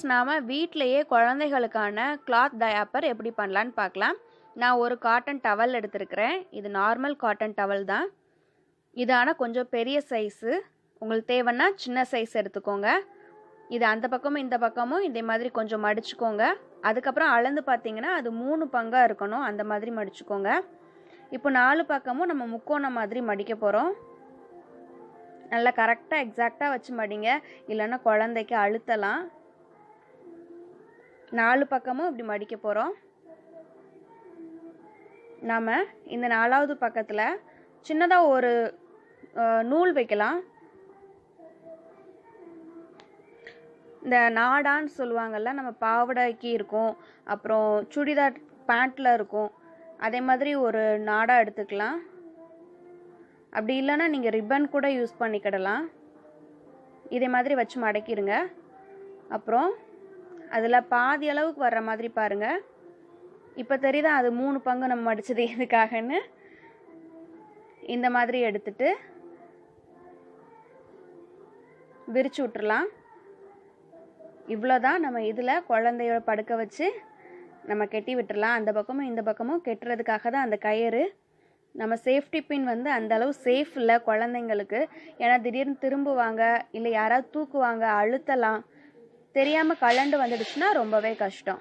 First நாம் வீட்டிலையே குழந்தைகளுக்கான கிளாத் டயாப்பர் எப்படி பண்ணலான்னு பார்க்கலாம். நான் ஒரு காட்டன் டவல் எடுத்திருக்கிறேன். இது நார்மல் காட்டன் டவல் தான். இது ஆனால் கொஞ்சம் பெரிய சைஸு உங்களுக்கு தேவைன்னா சின்ன சைஸ் எடுத்துக்கோங்க. இது அந்த பக்கமும் இந்த பக்கமும் இதே மாதிரி கொஞ்சம் மடிச்சுக்கோங்க. அதுக்கப்புறம் அளந்து பார்த்தீங்கன்னா அது மூணு பங்காக இருக்கணும். அந்த மாதிரி மடிச்சுக்கோங்க. இப்போ நாலு பக்கமும் நம்ம முக்கோணம் மாதிரி மடிக்க போகிறோம் நல்லா கரெக்டாக எக்ஸாக்டாக வச்சு மடிங்க. இல்லைன்னா குழந்தைக்கு அழுத்தலாம். நாலு பக்கமும் இப்படி மடிக்க போகிறோம் நாம் இந்த நாலாவது பக்கத்தில் சின்னதாக ஒரு நூல் வைக்கலாம். இந்த நாடான்னு சொல்லுவாங்கல்ல நம்ம பாவடைக்கு இருக்கும் அப்புறம் சுடிதார் பேண்ட்டில் இருக்கும். அதே மாதிரி ஒரு நாடாக எடுத்துக்கலாம். அப்படி இல்லைன்னா நீங்கள் ரிப்பன் கூட யூஸ் பண்ணிக்கிடலாம். இதே மாதிரி வச்சு மடக்கிடுங்க. அப்புறம் அதில் பாதி அளவுக்கு வர்ற மாதிரி பாருங்கள் இப்போ தெரியுதா அது மூணு பங்கு நம்ம மடிச்சது எதுக்காகன்னு? இந்த மாதிரி எடுத்துட்டு விரிச்சு விட்டுறலாம். இவ்வளோதான் நம்ம இதில் குழந்தையோட படுக்க வச்சு நம்ம கெட்டி விட்டுறலாம். அந்த பக்கமும் இந்த பக்கமும் கெட்டுறதுக்காக தான் அந்த கயிறு. நம்ம சேஃப்டி பின் வந்து அந்த அளவு சேஃப் இல்லை குழந்தைங்களுக்கு. ஏன்னா திடீர்னு திரும்புவாங்க இல்லை யாராவது தூக்குவாங்க அழுத்தலாம். தெரியாமல் கலண்டு வந்துடுச்சுன்னா ரொம்பவே கஷ்டம்.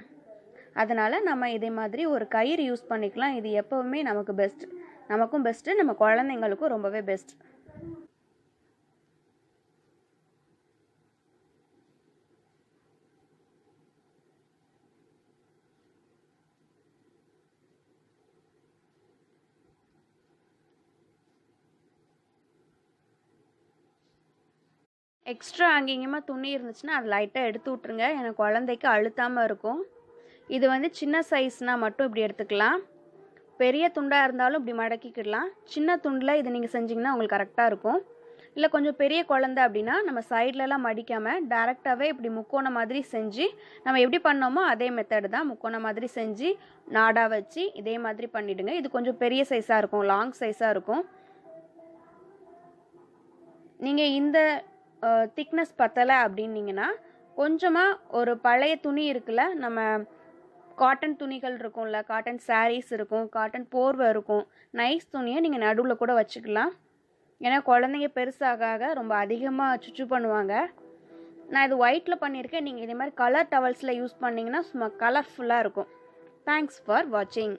அதனால் நம்ம இதே மாதிரி ஒரு கயிறு யூஸ் பண்ணிக்கலாம். இது எப்போவுமே நமக்கு பெஸ்ட் நமக்கும் பெஸ்ட்டு நம்ம குழந்தைங்களுக்கும் ரொம்பவே பெஸ்ட் எக்ஸ்ட்ரா அங்கேயுமா துணி இருந்துச்சுன்னா அது லைட்டாக எடுத்து விட்ருங்க எனக்கு குழந்தைக்கு அழுத்தாமல் இருக்கும். இது வந்து சின்ன சைஸ்னால் மட்டும் இப்படி எடுத்துக்கலாம். பெரிய துண்டாக இருந்தாலும் இப்படி மடக்கிக்கிடலாம். சின்ன துண்டில் இது நீங்கள் செஞ்சிங்கன்னா உங்களுக்கு கரெக்டாக இருக்கும். இல்லை கொஞ்சம் பெரிய குழந்தை அப்படின்னா நம்ம சைட்லலாம் மடிக்காமல் டேரெக்டாகவே இப்படி முக்கோண மாதிரி செஞ்சு நம்ம எப்படி பண்ணோமோ அதே மெத்தடு தான் முக்கோண மாதிரி செஞ்சு நாடாக வச்சு இதே மாதிரி பண்ணிவிடுங்க இது கொஞ்சம் பெரிய சைஸாக இருக்கும் லாங் சைஸாக இருக்கும். நீங்கள் இந்த திக்னஸ் பத்தலை அப்படின்னீங்கன்னா கொஞ்சமாக ஒரு பழைய துணி இருக்குல்ல நம்ம காட்டன் துணிகள் இருக்கும்ல காட்டன் சாரீஸ் இருக்கும் காட்டன் போர்வை இருக்கும் நைஸ் துணியை நீங்கள் நடுவில் கூட வச்சுக்கலாம். ஏன்னா குழந்தைங்க பெருசாக ஆக ரொம்ப அதிகமாக சுச்சு பண்ணுவாங்க. நான் இது ஒயிட்டில் பண்ணியிருக்கேன். நீங்கள் இதே மாதிரி கலர் டவல்ஸில் யூஸ் பண்ணிங்கன்னா சும்மா கலர்ஃபுல்லாக இருக்கும். தேங்க்ஸ் ஃபார் வாட்சிங்